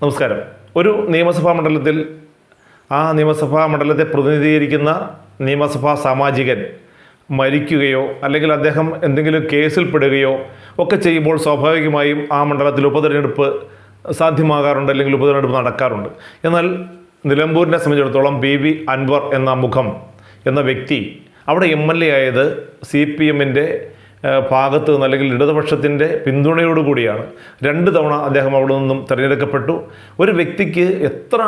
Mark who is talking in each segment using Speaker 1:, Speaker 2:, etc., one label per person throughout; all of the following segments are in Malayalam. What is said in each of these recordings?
Speaker 1: നമസ്കാരം. ഒരു നിയമസഭാ മണ്ഡലത്തിൽ ആ നിയമസഭാ മണ്ഡലത്തെ പ്രതിനിധീകരിക്കുന്ന നിയമസഭാ സാമാജികൻ മരിക്കുകയോ അല്ലെങ്കിൽ അദ്ദേഹം എന്തെങ്കിലും കേസിൽ പെടുകയോ ഒക്കെ ചെയ്യുമ്പോൾ സ്വാഭാവികമായും ആ മണ്ഡലത്തിൽ ഉപതെരഞ്ഞെടുപ്പ് സാധ്യമാകാറുണ്ട് അല്ലെങ്കിൽ ഉപതെരഞ്ഞെടുപ്പ് നടക്കാറുണ്ട്. എന്നാൽ നിലമ്പൂരിനെ സംബന്ധിച്ചിടത്തോളം ബി വി അൻവർ എന്ന മുഖം എന്ന വ്യക്തി അവിടെ എം എൽ എ ആയത് സി പി എമ്മിന്റെ ഭാഗത്ത് നിന്ന് അല്ലെങ്കിൽ ഇടതുപക്ഷത്തിന്റെ പിന്തുണയോടുകൂടിയാണ് രണ്ട് തവണ അദ്ദേഹം അവിടെ നിന്നും തിരഞ്ഞെടുക്കപ്പെട്ടു. ഒരു വ്യക്തിക്ക് എത്ര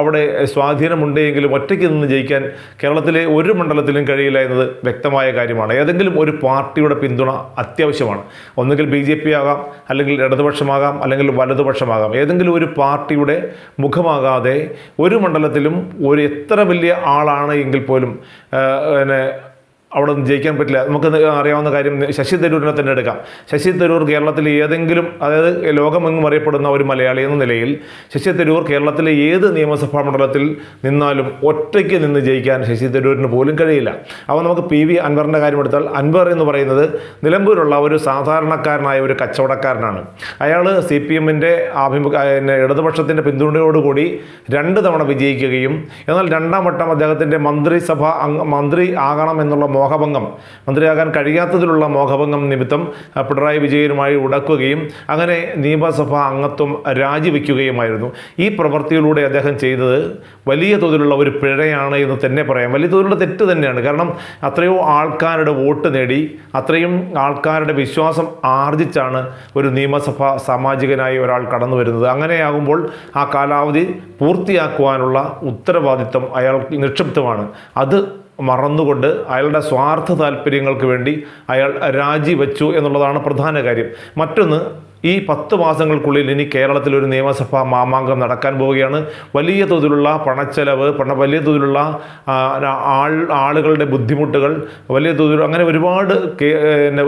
Speaker 1: അവിടെ സ്വാധീനമുണ്ടെങ്കിലും ഒറ്റയ്ക്ക് നിന്ന് ജയിക്കാൻ കേരളത്തിലെ ഒരു മണ്ഡലത്തിലും കഴിയില്ല എന്നത് വ്യക്തമായ കാര്യമാണ്. ഏതെങ്കിലും ഒരു പാർട്ടിയുടെ പിന്തുണ അത്യാവശ്യമാണ്. ഒന്നുകിൽ ബി ജെ പി ആകാം അല്ലെങ്കിൽ ഇടതുപക്ഷമാകാം അല്ലെങ്കിൽ വലതുപക്ഷമാകാം. ഏതെങ്കിലും ഒരു പാർട്ടിയുടെ മുഖമാകാതെ ഒരു മണ്ഡലത്തിലും ഒരു എത്ര വലിയ ആളാണ് എങ്കിൽ പോലും പിന്നെ അവിടെ നിന്ന് ജയിക്കാൻ പറ്റില്ല. നമുക്ക് അറിയാവുന്ന കാര്യം ശശി തരൂരിനെ തന്നെ എടുക്കാം. ശശി തരൂർ കേരളത്തിലെ ഏതെങ്കിലും അതായത് ലോകമെങ്ങും അറിയപ്പെടുന്ന ഒരു മലയാളി എന്ന നിലയിൽ ശശി തരൂർ കേരളത്തിലെ ഏത് നിയമസഭാ മണ്ഡലത്തിൽ നിന്നാലും ഒറ്റയ്ക്ക് നിന്ന് ജയിക്കാൻ ശശി തരൂരിന് പോലും കഴിയില്ല. അപ്പോൾ നമുക്ക് പി വി അൻവറിന്റെ കാര്യം എടുത്താൽ അൻവർ എന്ന് പറയുന്നത് നിലമ്പൂരുള്ള ഒരു സാധാരണക്കാരനായ ഒരു കച്ചവടക്കാരനാണ്. അയാൾ സി പി എമ്മിന്റെ ആഭിമുഖ ഇടതുപക്ഷത്തിന്റെ പിന്തുണയോടുകൂടി രണ്ട് തവണ വിജയിക്കുകയും എന്നാൽ രണ്ടാം വട്ടം അദ്ദേഹത്തിന്റെ മന്ത്രിസഭ മന്ത്രി ആകണം എന്നുള്ള മോഹഭംഗം. മന്ത്രിയാകാൻ കഴിയാത്തതിലുള്ള മോഹഭംഗം നിമിത്തം പിണറായി വിജയനുമായി ഉടക്കുകയും അങ്ങനെ നിയമസഭാ അംഗത്വം രാജിവെക്കുകയുമായിരുന്നു. ഈ പ്രവൃത്തിയിലൂടെ അദ്ദേഹം ചെയ്തത് വലിയ തോതിലുള്ള ഒരു പിഴയാണ് എന്ന് തന്നെ പറയാം. വലിയ തോതിലുള്ള തെറ്റ് തന്നെയാണ്. കാരണം അത്രയോ ആൾക്കാരുടെ വോട്ട് നേടി അത്രയും ആൾക്കാരുടെ വിശ്വാസം ആർജിച്ചാണ് ഒരു നിയമസഭാ സാമാജികനായി ഒരാൾ കടന്നു വരുന്നത്. അങ്ങനെയാകുമ്പോൾ ആ കാലാവധി പൂർത്തിയാക്കുവാനുള്ള ഉത്തരവാദിത്വം അയാൾ നിക്ഷിപ്തമാണ്. അത് മറന്നുകൊണ്ട് അയാളുടെ സ്വാർത്ഥ താല്പര്യങ്ങൾക്ക് വേണ്ടി അയാൾ രാജിവെച്ചു എന്നുള്ളതാണ് പ്രധാന കാര്യം. മറ്റൊന്ന് ഈ പത്ത് മാസങ്ങൾക്കുള്ളിൽ ഇനി കേരളത്തിൽ ഒരു നിയമസഭാ മാമാങ്കം നടക്കാൻ പോവുകയാണ്. വലിയ തോതിലുള്ള പണച്ചെലവ് പണ വലിയ തോതിലുള്ള ആളുകളുടെ ബുദ്ധിമുട്ടുകൾ വലിയ തോതിൽ അങ്ങനെ ഒരുപാട്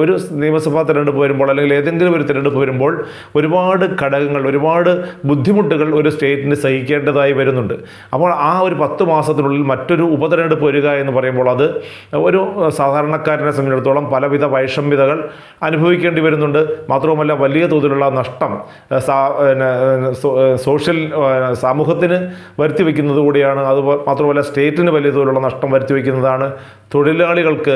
Speaker 1: ഒരു നിയമസഭാ തിരഞ്ഞെടുപ്പ് വരുമ്പോൾ അല്ലെങ്കിൽ ഏതെങ്കിലും ഒരു തിരഞ്ഞെടുപ്പ് വരുമ്പോൾ ഒരുപാട് ഘടകങ്ങൾ ഒരുപാട് ബുദ്ധിമുട്ടുകൾ ഒരു സ്റ്റേറ്റിന് സഹിക്കേണ്ടതായി വരുന്നുണ്ട്. അപ്പോൾ ആ ഒരു പത്ത് മാസത്തിനുള്ളിൽ മറ്റൊരു ഉപതെരഞ്ഞെടുപ്പ് വരിക എന്ന് പറയുമ്പോൾ അത് ഒരു സാധാരണക്കാരനെ സംബന്ധിച്ചിടത്തോളം പലവിധ വൈഷമ്യതകൾ അനുഭവിക്കേണ്ടി വരുന്നുണ്ട്. മാത്രവുമല്ല വലിയ തോതിലുള്ള നഷ്ടം സോഷ്യൽ സമൂഹത്തിന് വരുത്തി വയ്ക്കുന്നത് കൂടിയാണ്. അത് മാത്രമല്ല സ്റ്റേറ്റിന് വലിയ തോതിലുള്ള നഷ്ടം വരുത്തി വയ്ക്കുന്നതാണ് തൊഴിലാളികൾക്ക്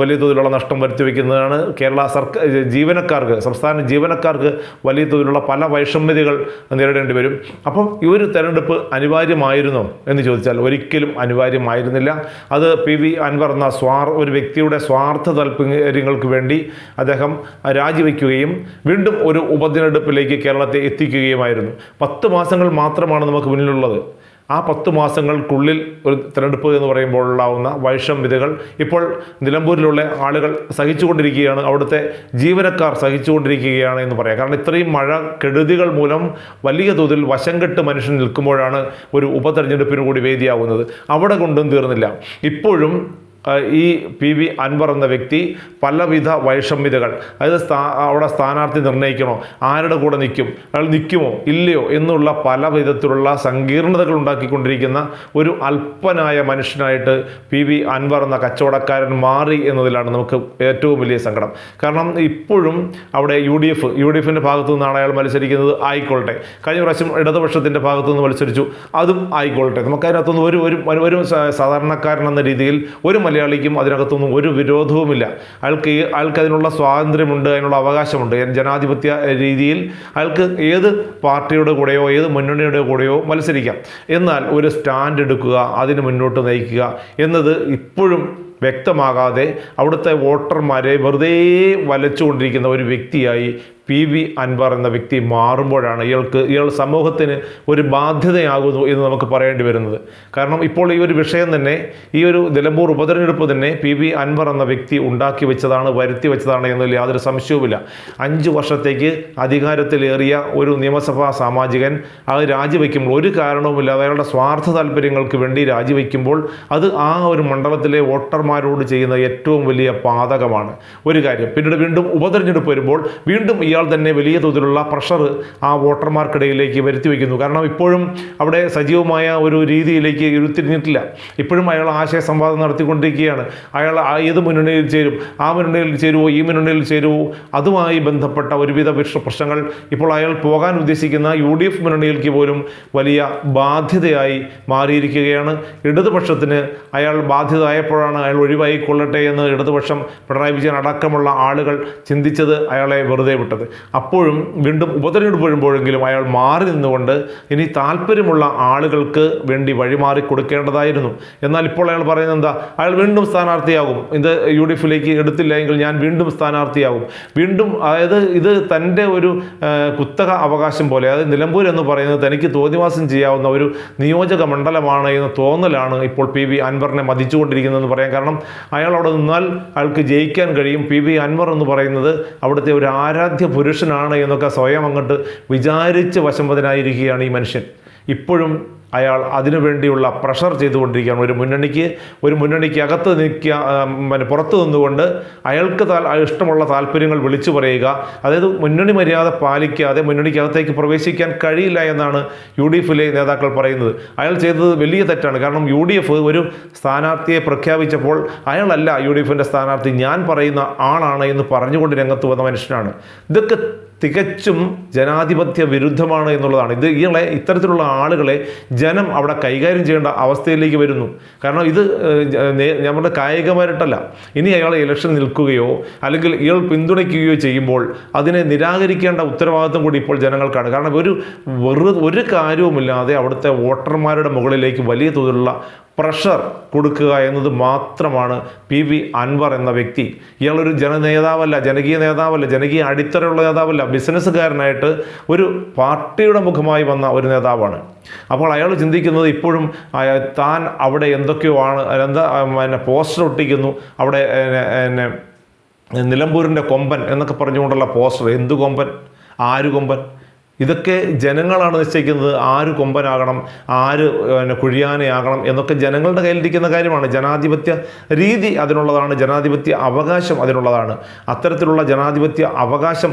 Speaker 1: വലിയ തോതിലുള്ള നഷ്ടം വരുത്തി വയ്ക്കുന്നതാണ് കേരള സർക്കാർ ജീവനക്കാർക്ക് സംസ്ഥാന ജീവനക്കാർക്ക് വലിയ തോതിലുള്ള പല വൈഷമ്യതകൾ നേരിടേണ്ടി വരും. അപ്പം ഈ ഒരു തെരഞ്ഞെടുപ്പ് അനിവാര്യമായിരുന്നോ എന്ന് ചോദിച്ചാൽ ഒരിക്കലും അനിവാര്യമായിരുന്നില്ല. അത് പി വി അൻവർ എന്ന സ്വാർ ഒരു വ്യക്തിയുടെ സ്വാർത്ഥ താല്പര്യങ്ങൾക്ക് വേണ്ടി അദ്ദേഹം രാജിവെക്കുകയും വീണ്ടും ഒരു ഉപതെരഞ്ഞെടുപ്പിലേക്ക് കേരളത്തെ എത്തിക്കുകയുമായിരുന്നു. പത്ത് മാസങ്ങൾ മാത്രമാണ് നമുക്ക് മുന്നിലുള്ളത്. ആ പത്ത് മാസങ്ങൾക്കുള്ളിൽ ഒരു തിരഞ്ഞെടുപ്പ് എന്ന് പറയുമ്പോൾ ഉണ്ടാവുന്ന വൈഷമ്യതകൾ ഇപ്പോൾ നിലമ്പൂരിലുള്ള ആളുകൾ സഹിച്ചുകൊണ്ടിരിക്കുകയാണ്. അവിടുത്തെ ജീവനക്കാർ സഹിച്ചുകൊണ്ടിരിക്കുകയാണ് എന്ന് പറയാം. കാരണം ഇത്രയും മഴ കെടുതികൾ മൂലം വലിയ തോതിൽ വശം കെട്ട് മനുഷ്യൻ നിൽക്കുമ്പോഴാണ് ഒരു ഉപതെരഞ്ഞെടുപ്പിന് കൂടി വേദിയാവുന്നത്. അവിടെ കൊണ്ടും തീർന്നില്ല. ഇപ്പോഴും ഈ പി വി അൻവർ എന്ന വ്യക്തി പലവിധ വൈഷമ്യതകൾ അതായത് സ്ഥാ അവിടെ സ്ഥാനാർത്ഥി നിർണയിക്കണോ ആരുടെ കൂടെ നിൽക്കും അയാൾ നിൽക്കുമോ ഇല്ലയോ എന്നുള്ള പല വിധത്തിലുള്ള സങ്കീർണതകൾ ഉണ്ടാക്കിക്കൊണ്ടിരിക്കുന്ന ഒരു അല്പനായ മനുഷ്യനായിട്ട് പി വി അൻവർ എന്ന കച്ചവടക്കാരൻ മാറി എന്നതിലാണ് നമുക്ക് ഏറ്റവും വലിയ സങ്കടം. കാരണം ഇപ്പോഴും അവിടെ U D F U D എഫിന്റെ ഭാഗത്തു നിന്നാണ് അയാൾ മത്സരിക്കുന്നത് ആയിക്കോട്ടെ. കഴിഞ്ഞ പ്രാവശ്യം ഇടതുപക്ഷത്തിന്റെ ഭാഗത്തു നിന്ന് മത്സരിച്ചു അതും ആയിക്കോട്ടെ. നമുക്കതിനകത്തുനിന്ന് ഒരു ഒരു സാധാരണക്കാരൻ എന്ന രീതിയിൽ ഒരു മലയാളിക്കും അതിനകത്തൊന്നും ഒരു വിരോധവുമില്ല. അയാൾക്ക് അയാൾക്ക് അതിനുള്ള സ്വാതന്ത്ര്യമുണ്ട് അതിനുള്ള അവകാശമുണ്ട്. ജനാധിപത്യ രീതിയിൽ അയാൾക്ക് ഏത് പാർട്ടിയുടെ കൂടെയോ ഏത് മുന്നണിയുടെ കൂടെയോ മത്സരിക്കാം. എന്നാൽ ഒരു സ്റ്റാൻഡ് എടുക്കുക അതിന് മുന്നോട്ട് നയിക്കുക എന്നത് ഇപ്പോഴും വ്യക്തമാകാതെ അവിടുത്തെ വോട്ടർമാരെ വെറുതെ വലച്ചുകൊണ്ടിരിക്കുന്ന ഒരു വ്യക്തിയായി പി വി അൻവർ എന്ന വ്യക്തി മാറുമ്പോഴാണ് ഇയാൾക്ക് ഇയാൾ സമൂഹത്തിന് ഒരു ബാധ്യതയാകുന്നു എന്ന് നമുക്ക് പറയേണ്ടി വരുന്നത്. കാരണം ഇപ്പോൾ ഈ ഒരു വിഷയം തന്നെ ഈ ഒരു നിലമ്പൂർ ഉപതെരഞ്ഞെടുപ്പ് തന്നെ പി വി അൻവർ എന്ന വ്യക്തി ഉണ്ടാക്കി വെച്ചതാണ് വരുത്തി വെച്ചതാണ് എന്നതിൽ യാതൊരു സംശയവുമില്ല. അഞ്ച് വർഷത്തേക്ക് അധികാരത്തിലേറിയ ഒരു നിയമസഭാ സാമാജികൻ അത് രാജിവെക്കുമ്പോൾ ഒരു കാരണവുമില്ലാതെ അയാളുടെ സ്വാർത്ഥ താല്പര്യങ്ങൾക്ക് വേണ്ടി രാജിവെക്കുമ്പോൾ അത് ആ ഒരു മണ്ഡലത്തിലെ വോട്ടർമാരോട് ചെയ്യുന്ന ഏറ്റവും വലിയ പാതകമാണ്. ഒരു കാര്യം പിന്നീട് വീണ്ടും ഉപതെരഞ്ഞെടുപ്പ് വരുമ്പോൾ വീണ്ടും ഇയാൾ തന്നെ വലിയ തോതിലുള്ള പ്രഷർ ആ വോട്ടർമാർക്കിടയിലേക്ക് വരുത്തി വയ്ക്കുന്നു കാരണം ഇപ്പോഴും അവിടെ സജീവമായ ഒരു രീതിയിലേക്ക് ഉരുത്തിരിഞ്ഞിട്ടില്ല ഇപ്പോഴും അയാൾ ആശയ സംവാദം നടത്തിക്കൊണ്ടിരിക്കുകയാണ്. അയാൾ ഏത് മുന്നണിയിൽ ചേരും ആ മുന്നണിയിൽ ചേരുവോ ഈ മുന്നണിയിൽ ചേരുവോ അതുമായി ബന്ധപ്പെട്ട ഒരുവിധ പ്രശ്നങ്ങൾ ഇപ്പോൾ അയാൾ പോകാൻ ഉദ്ദേശിക്കുന്ന യു ഡി എഫ് മുന്നണിയിലേക്ക് പോലും വലിയ ബാധ്യതയായി മാറിയിരിക്കുകയാണ്. ഇടതുപക്ഷത്തിന് അയാൾ ബാധ്യത ആയപ്പോഴാണ് അയാൾ ഒഴിവായിക്കൊള്ളട്ടെ എന്ന് ഇടതുപക്ഷം പിണറായി വിജയൻ അടക്കമുള്ള ആളുകൾ ചിന്തിച്ചത്. അയാളെ വെറുതെ വിട്ടത്. അപ്പോഴും വീണ്ടും ഉപതെരഞ്ഞെടുപ്പ് വരുമ്പോഴെങ്കിലും അയാൾ മാറി നിന്നുകൊണ്ട് ഇനി താല്പര്യമുള്ള ആളുകൾക്ക് വേണ്ടി വഴിമാറി കൊടുക്കേണ്ടതായിരുന്നു. എന്നാൽ ഇപ്പോൾ അയാൾ പറയുന്നത് എന്താ? അയാൾ വീണ്ടും സ്ഥാനാർത്ഥിയാകും. ഇത് യു ഡി എഫിലേക്ക് എടുത്തില്ല എങ്കിൽ ഞാൻ വീണ്ടും സ്ഥാനാർത്ഥിയാകും. വീണ്ടും അതായത് ഇത് തന്റെ ഒരു കുത്തക അവകാശം പോലെ അതായത് നിലമ്പൂർ എന്ന് പറയുന്നത് തനിക്ക് തോന്നിവാസം ചെയ്യാവുന്ന ഒരു നിയോജക മണ്ഡലമാണ് എന്ന തോന്നലാണ് ഇപ്പോൾ പി വി അൻവറിനെ മതിച്ചുകൊണ്ടിരിക്കുന്നതെന്ന് പറയാം കാരണം അയാൾ അവിടെ നിന്നാൽ അയാൾക്ക് ജയിക്കാൻ കഴിയും. പി വി അൻവർ എന്ന് പറയുന്നത് അവിടുത്തെ ഒരു ആരാധ്യ പുരുഷനാണ് എന്നൊക്കെ സ്വയം അങ്ങോട്ട് വിചാരിച്ച് വശംവദനായിരിക്കുകയാണ് ഈ മനുഷ്യൻ. ഇപ്പോഴും അയാൾ അതിനുവേണ്ടിയുള്ള പ്രഷർ ചെയ്തുകൊണ്ടിരിക്കുകയാണ്. ഒരു മുന്നണിക്ക് ഒരു മുന്നണിക്ക് അകത്ത് നിൽക്കുക പിന്നെ പുറത്തു നിന്നുകൊണ്ട് അയാൾക്ക് താൽ ഇഷ്ടമുള്ള താല്പര്യങ്ങൾ വിളിച്ചു പറയുക. അതായത് മുന്നണി മര്യാദ പാലിക്കാതെ മുന്നണിക്കകത്തേക്ക് പ്രവേശിക്കാൻ കഴിയില്ല എന്നാണ് യു ഡി എഫിലെ നേതാക്കൾ പറയുന്നത്. അയാൾ ചെയ്തത് വലിയ തെറ്റാണ്. കാരണം യു ഡി എഫ് ഒരു സ്ഥാനാർത്ഥിയെ പ്രഖ്യാപിച്ചപ്പോൾ അയാളല്ല യു ഡി എഫിന്റെ സ്ഥാനാർത്ഥി. ഞാൻ പറയുന്ന ആളാണ് എന്ന് പറഞ്ഞുകൊണ്ട് രംഗത്ത് വന്ന മനുഷ്യനാണ്. ഇതൊക്കെ തികച്ചും ജനാധിപത്യ വിരുദ്ധമാണ് എന്നുള്ളതാണ്. ഇത് ഇയാളെ ഇത്തരത്തിലുള്ള ആളുകളെ ജനം അവിടെ കൈകാര്യം ചെയ്യേണ്ട അവസ്ഥയിലേക്ക് വരുന്നു. കാരണം ഇത് നമ്മുടെ കായികമായിട്ടല്ല. ഇനി അയാൾ ഇലക്ഷൻ നിൽക്കുകയോ അല്ലെങ്കിൽ ഇയാൾ പിന്തുണയ്ക്കുകയോ ചെയ്യുമ്പോൾ അതിനെ നിരാകരിക്കേണ്ട ഉത്തരവാദിത്വം കൂടി ഇപ്പോൾ ജനങ്ങൾക്കാണ്. കാരണം ഒരു വെറു ഒരു കാര്യവുമില്ലാതെ അവിടുത്തെ വോട്ടർമാരുടെ മുകളിലേക്ക് വലിയ തോതിലുള്ള പ്രഷർ കൊടുക്കുക എന്നത് മാത്രമാണ് പി വി അൻവർ എന്ന വ്യക്തി. ഇയാളൊരു ജനനേതാവല്ല ജനകീയ നേതാവല്ല ജനകീയ അടിത്തറയുള്ള നേതാവല്ല ബിസിനസ്സുകാരനായിട്ട് ഒരു പാർട്ടിയുടെ മുഖമായി വന്ന ഒരു നേതാവാണ്. അപ്പോൾ അയാൾ ചിന്തിക്കുന്നത് ഇപ്പോഴും താൻ അവിടെ എന്തൊക്കെയോ ആണ് എന്താ പിന്നെ പോസ്റ്റർ ഒട്ടിക്കുന്നു അവിടെ നിലമ്പൂരിന്റെ കൊമ്പൻ എന്നൊക്കെ പറഞ്ഞുകൊണ്ടുള്ള പോസ്റ്റർ എന്തു കൊമ്പൻ? ആര് കൊമ്പൻ? ഇതൊക്കെ ജനങ്ങളാണ് നിശ്ചയിക്കുന്നത്. ആര് കൊമ്പനാകണം ആര് പിന്നെ കുഴിയാനയാകണം എന്നൊക്കെ ജനങ്ങളുടെ കയ്യിലിരിക്കുന്ന കാര്യമാണ്. ജനാധിപത്യ രീതി അതിനുള്ളതാണ്. ജനാധിപത്യ അവകാശം അതിനുള്ളതാണ്. അത്തരത്തിലുള്ള ജനാധിപത്യ അവകാശം